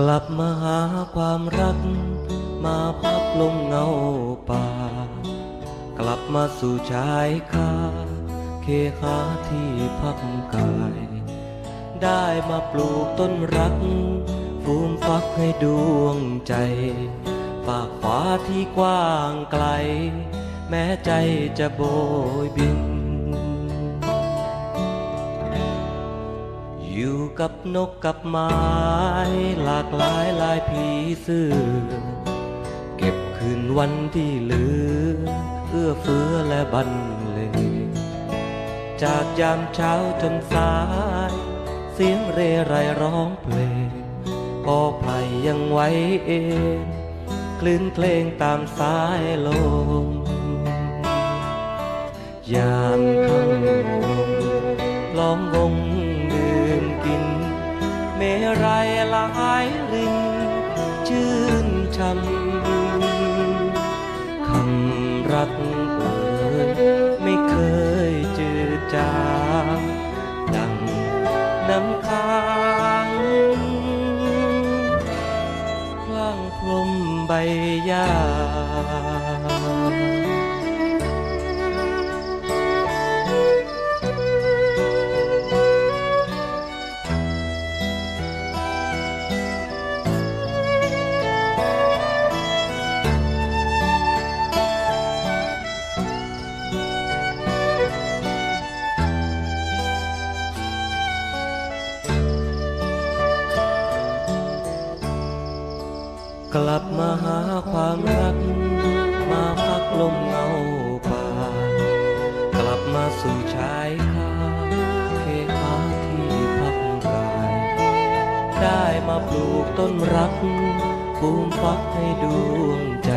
กลับมาหาความรัก มาพักลมเงาป่า กลับมาสู่ชายคาเคหาที่พักกาย ได้มาปลูกต้นรัก ฟูมฟักให้ดวงใจ ฝากฟ้าที่กว้างไกล แม้ใจจะโบยบิน อยู่กับนกกับไม้ หลากหลายลายผีเสื้อ เก็บคืนวันที่เหลือ เอื้อเฟื้อและบันเลงจากยามเช้าจนสาย เสียงเรไรร้องเพลงพอไผ่ยังไหวเองคลื่นเพลงตามสายลมยามค่ำลงลอมวง เมรัยละหายรินชื่นช่ำคำรักเอ่ยไม่เคยจืดจางดังน้ำค้างพลางพรมใบหญ้า กลับมาหาความรัก มาพักลมเงาป่า กลับมาสู่ชายคาเคหาที่พักกาย ได้มาปลูกต้นรักฟูมฟักให้ดวงใจ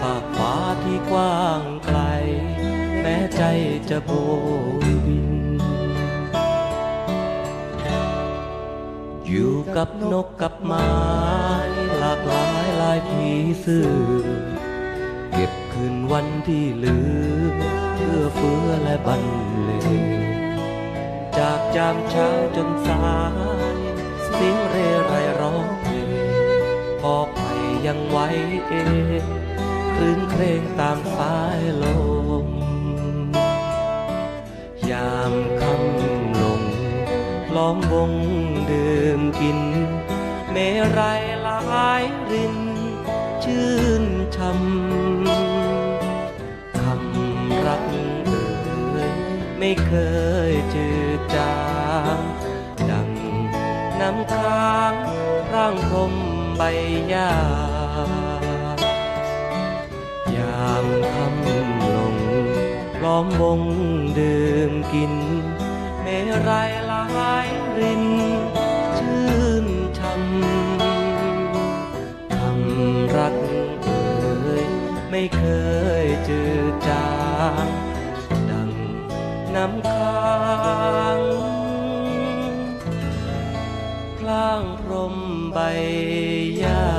ฝากฟ้าที่กว้างไกล แม้ใจจะโบยบิน อยู่กับนกกับไม้หลากหลายลายผีเสื้อเก็บคืนวันที่เหลือเพื่อเฟื้อและบันเลงจากจามเช้าจนสายเสียงเรไรร้องเพลงพอไผ่ยังไหวเองคลื่นเพลงตามสายลม ยามค่ำ ล้อมวงดื่มกิน เมรัยละหายริน ชื่นชำคำรักเอ่ยไม่เคยจืดจางดังน้ำค้างร่างพรมใบหญ้ายามคำลงล้อมวงดื่มกิน เมรัยายรินชื่นช่ำคำรักเอ่ยไม่เคยจืดจางดังน้ำค้างพลางพรมใบหญ้า